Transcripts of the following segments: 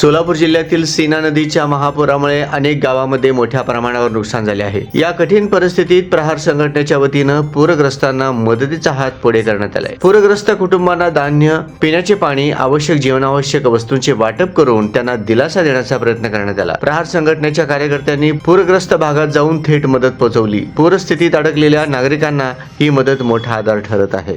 सोलापूर जिल्ह्यातील सीना नदीच्या महापुरामुळे अनेक गावामध्ये मोठ्या प्रमाणावर नुकसान झाले आहे. या कठीण परिस्थितीत प्रहार संघटनेच्या वतीनं पूरग्रस्तांना मदतीचा हात पुढे करण्यात आलाय. पूरग्रस्त कुटुंबांना धान्य पिण्याचे पाणी आवश्यक जीवनावश्यक वस्तूंचे वाटप करून त्यांना दिलासा देण्याचा प्रयत्न करण्यात आला. प्रहार संघटनेच्या कार्यकर्त्यांनी पूरग्रस्त भागात जाऊन थेट मदत पोहोचवली. पूरस्थितीत अडकलेल्या नागरिकांना ही मदत मोठा आधार ठरत आहे.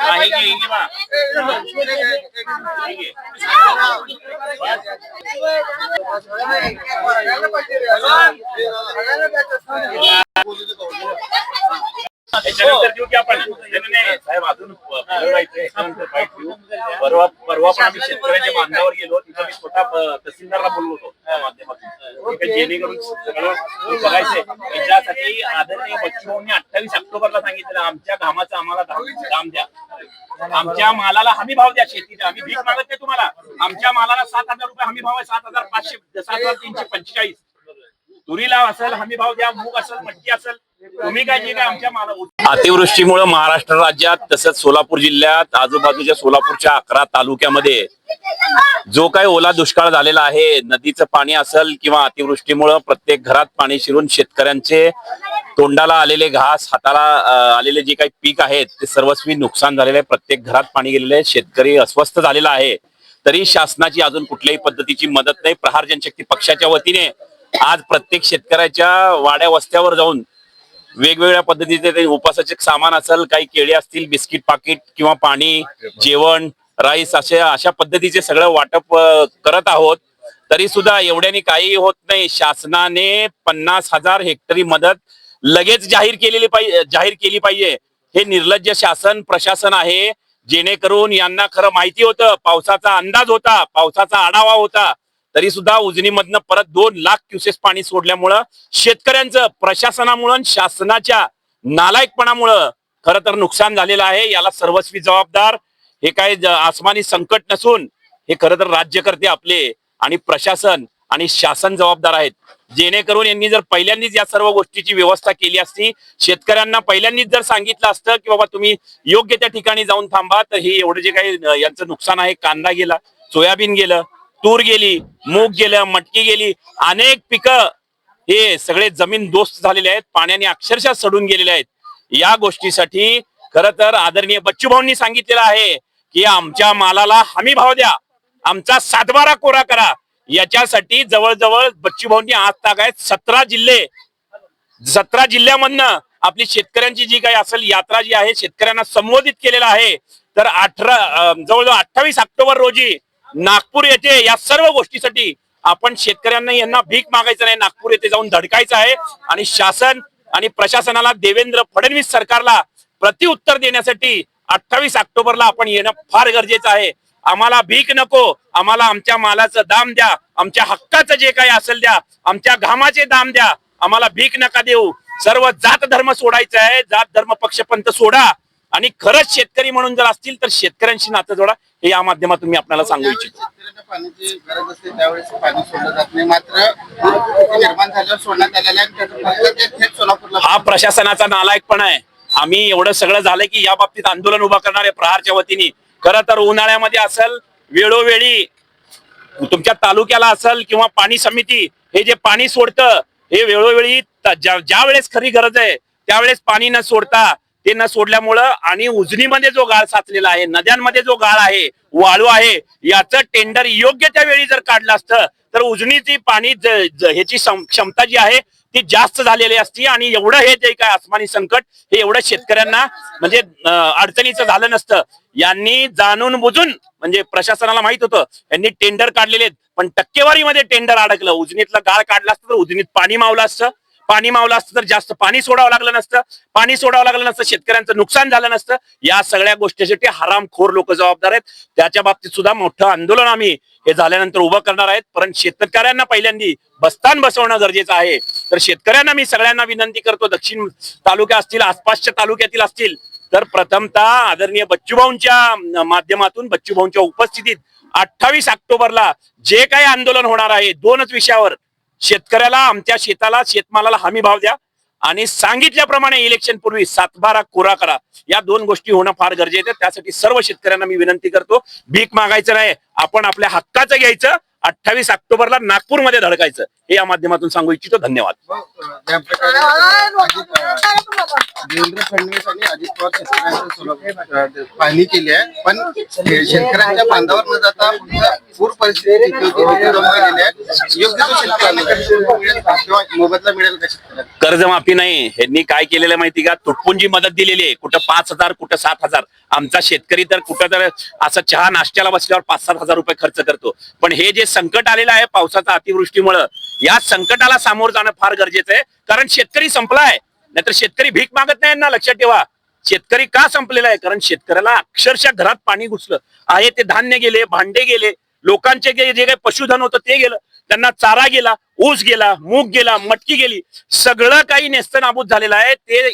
हा, ही घे, ही घे बा. ही घे. त्याच्यानंतर देऊ की आपण नाही, नाही, नाही, साहेब अजून पुढं जायचंय. त्याच्यानंतर बाईट देऊ. पण आम्ही शेतकऱ्याच्या बांधावर गेलो तिथं मी स्वतः तहसीलदारला बोललो होतो त्या माध्यमातून. जेणेकरून सगळं बघायचंय. त्याच्यासाठी आदरणीय बच्चूभाऊंनी अठ्ठावीस ऑक्टोबरला सांगितलेलं आमच्या घामाचा आम्हाला दाम द्या आमच्या मालाला हमी भाव द्या शेतीचा आम्ही भीक मागत नाही तुम्हाला. आमच्या मालाला सात हजार रुपये हमी भाव आहे सात हजार पाचशे सात हजार तीनशे पंचेचाळीस. तुरीला असेल हमी भाव द्या मूग असेल मटकी असेल अतिवृष्टीमुळे महाराष्ट्र राज्यात तसंच सोलापूर जिल्ह्यात आजूबाजूच्या सोलापूरच्या अकरा तालुक्यामध्ये जो काही ओला दुष्काळ झालेला आहे नदीचं पाणी असेल किंवा अतिवृष्टीमुळे प्रत्येक घरात पाणी शिरून शेतकऱ्यांचे तोंडाला आलेले घास हाताला आलेले जे काही पीक आहेत ते सर्वस्वी नुकसान झालेले आहे. प्रत्येक घरात पाणी गेलेले आहे. शेतकरी अस्वस्थ झालेला आहे. तरी शासनाची अजून कुठल्याही पद्धतीची मदत नाही. प्रहार जनशक्ती पक्षाच्या वतीने आज प्रत्येक शेतकऱ्याच्या वाड्या वस्त्यावर जाऊन वेगवेगळ्या पद्धतीचे ते उपासाचे सामान असेल काही केळी असतील बिस्किट पाकिट किंवा पाणी जेवण राईस असे अशा पद्धतीचे सगळं वाटप करत आहोत. तरी सुद्धा एवढ्याने काही होत नाही. शासनाने पन्नास हजार हेक्टरी मदत लगेच जाहीर केलेली पाहिजे जाहीर केली पाहिजे. हे निर्लज्ज शासन प्रशासन आहे. जेणेकरून यांना खरं माहिती होतं. पावसाचा अंदाज होता. पावसाचा आढावा होता. तरी सुद्धा उजनीमधनं परत दोन लाख क्युसेस पाणी सोडल्यामुळं शेतकऱ्यांचं प्रशासनामुळं आणि शासनाच्या नालायकपणामुळं खरं तर नुकसान झालेलं आहे. याला सर्वस्वी जबाबदार हे काय आसमानी संकट नसून हे खरं तर राज्यकर्ते आपले आणि प्रशासन आणि शासन जबाबदार आहेत. जेणेकरून यांनी जर पहिल्यांदाच या सर्व गोष्टीची व्यवस्था केली असती शेतकऱ्यांना पहिल्यांदाच जर सांगितलं असतं की बाबा तुम्ही योग्य त्या ठिकाणी जाऊन थांबा तर हे एवढं जे काही यांचं नुकसान आहे कांदा गेला सोयाबीन गेलं तूर गेली मूग गेलं मटकी गेली अनेक पिकं हे सगळे जमीन दोस्त झालेले आहेत पाण्याने अक्षरशः सडून गेलेले आहेत. या गोष्टीसाठी खर तर आदरणीय बच्चूभाऊंनी सांगितलेलं आहे की आमच्या मालाला हमी भाव द्या आमचा सातबारा कोरा करा. याच्यासाठी जवळजवळ बच्चूभाऊंनी आज तागायत सतरा जिल्हे. सतरा जिल्ह्यामधनं आपली शेतकऱ्यांची जी काही असेल यात्रा जी आहे शेतकऱ्यांना संबोधित केलेलं आहे. तर अठरा जवळजवळ अठ्ठावीस ऑक्टोबर रोजी नागपूर येथे या सर्व गोष्टीसाठी आपण शेतकऱ्यांना यांना भीक मागायचं नाही. नागपूर येथे जाऊन धडकायचं आहे आणि शासन आणि प्रशासनाला देवेंद्र फडणवीस सरकारला प्रतिउत्तर देण्यासाठी अठ्ठावीस ऑक्टोबरला आपण येणं फार गरजेचं आहे. आम्हाला भीक नको. आम्हाला आमच्या मालाचं दाम द्या. आमच्या हक्काचं जे काही असेल द्या. आमच्या घामाचे दाम द्या. आम्हाला भीक नका देऊ. सर्व जात धर्म सोडायचं आहे. जात धर्म पक्षपंत सोडा. आणि खरंच शेतकरी म्हणून जर असतील तर शेतकऱ्यांशी नातं जोडा. हे या माध्यमातून मी आपल्याला सांगू इच्छितो. हा प्रशासनाचा नालायकपणा आहे. आम्ही एवढं सगळं झालंय की या बाबतीत आंदोलन उभा करणार प्रहारच्या वतीने. खरं तर उन्हाळ्यामध्ये असेल वेळोवेळी तुमच्या तालुक्याला असेल किंवा पाणी समिती हे जे पाणी सोडतं हे वेळोवेळी ज्या वेळेस खरी गरज आहे त्यावेळेस पाणी न सोडता ते न सोडल्यामुळं आणि उजनीमध्ये जो गाळ साचलेला आहे नद्यांमध्ये जो गाळ आहे वाळू आहे याचं टेंडर योग्य त्या वेळी जर काढलं असतं तर उजनीची पाणी ह्याची क्षमता जी आहे ती जास्त झालेली असती आणि एवढं हे जे काय आसमानी संकट हे एवढं शेतकऱ्यांना म्हणजे अडचणीचं झालं नसतं. यांनी जाणून बुजून म्हणजे प्रशासनाला माहीत होतं यांनी टेंडर काढलेले आहेत. पण टक्केवारीमध्ये टेंडर अडकलं. उजनीतलं गाळ काढला असतं तर उजनीत पाणी मावलं असतं. पाणी मावलं असतं तर जास्त पाणी सोडावं लागलं नसतं. पाणी सोडावं लागलं नसतं शेतकऱ्यांचं नुकसान झालं नसतं. या सगळ्या गोष्टीसाठी हरामखोर लोक जबाबदार आहेत. त्याच्या बाबतीत सुद्धा मोठं आंदोलन आम्ही हे झाल्यानंतर उभं करणार आहेत. परंतु शेतकऱ्यांना पहिल्यांदी बस्तान बसवणं गरजेचं आहे. तर शेतकऱ्यांना मी सगळ्यांना विनंती करतो दक्षिण तालुक्या असतील आसपासच्या तालुक्यातील असतील तर प्रथमतः आदरणीय बच्चूभाऊंच्या माध्यमातून बच्चूभाऊंच्या उपस्थितीत अठ्ठावीस ऑक्टोबरला जे काही आंदोलन होणार आहे दोनच विषयावर शेतकऱ्याला आमच्या शेताला शेतमालाला हमी भाव द्या. आणि सांगितल्याप्रमाणे इलेक्शन पूर्वी सातबारा कोरा करा. या दोन गोष्टी होणं फार गरजेचं आहे. त्यासाठी सर्व शेतकऱ्यांना मी विनंती करतो भीक मागायचं नाही. आपण आपल्या हक्काचं घ्यायचं. अठ्ठावीस ऑक्टोबरला नागपूरमध्ये धडकायचं. हे या माध्यमातून सांगू इच्छितो. धन्यवाद. देवेंद्र फडणवीस आणि अजित पवार शेतकऱ्यांच्या सोलापूर पाहणी केली आहे पण शेतकऱ्यांच्या बांधावर न जाता पुढच्या पूर परिस्थिती जी होती तिथे जाऊन आहे योग्य तो शेतकऱ्यांना कर्ज मिळेल का? किंवा मोबदला मिळेल का शेतकऱ्यांना कर्जमाफी नाही. ह्यांनी काय केलेलं आहे माहिती का? तुटपुंजी मदत दिलेली आहे. कुठं पाच हजार कुठं सात हजार. आमचा शेतकरी तर कुठं तर असं चहा नाश्त्याला बसल्यावर पाच सात हजार रुपये खर्च करतो. पण हे जे संकट आलेलं आहे पावसाचा अतिवृष्टीमुळं या संकटाला सामोरं जाणं फार गरजेचं आहे. कारण शेतकरी संपलाय. नाहीतर शेतकरी भीक मागत नाही ना लक्षात ठेवा. शेतकरी का संपलेला आहे? कारण शेतकऱ्याला अक्षरशः घरात पाणी घुसलं. आहे ते धान्य गेले भांडे गेले. लोकांचे जे काही पशुधन होतं ते गेलं. त्यांना चारा गेला ऊस गेला मूग गेला मटकी गेली. सगळं काही नेस्तनाबूत झालेलं आहे. ते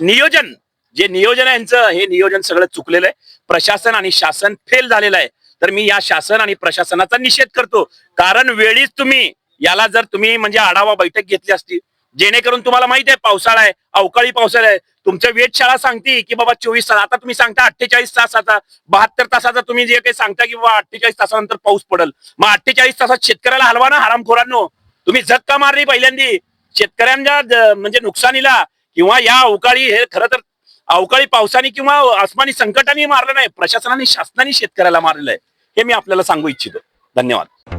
नियोजन जे नियोजन आहे यांचं हे नियोजन सगळं चुकलेलं आहे. प्रशासन आणि शासन फेल झालेलं आहे. तर मी या शासन आणि प्रशासनाचा निषेध करतो. कारण वेळीच तुम्ही याला जर तुम्ही म्हणजे आढावा बैठक घेतली असती जेणेकरून तुम्हाला माहिती आहे पावसाळा आहे अवकाळी पावसाळा आहे. तुमच्या वेधशाळा सांगते की बाबा चोवीस तास आता तुम्ही सांगता अठ्ठेचाळीस तासाचा बहात्तर तासाचा तुम्ही जे काही सांगता की बाबा अठ्ठेचाळीस तासानंतर पाऊस पडेल. मग अठ्ठेचाळीस तासात शेतकऱ्याला हलवा ना हरामखोरांनो? तुम्ही झक्का मारली पहिल्यांदी? शेतकऱ्यांच्या म्हणजे नुकसानीला किंवा या अवकाळी हे खरं तर अवकाळी पावसाने किंवा आसमानी संकटाने मारलं नाही प्रशासनाने शासनाने शेतकऱ्याला मारलेलं आहे हे मी आपल्याला सांगू इच्छितो. धन्यवाद.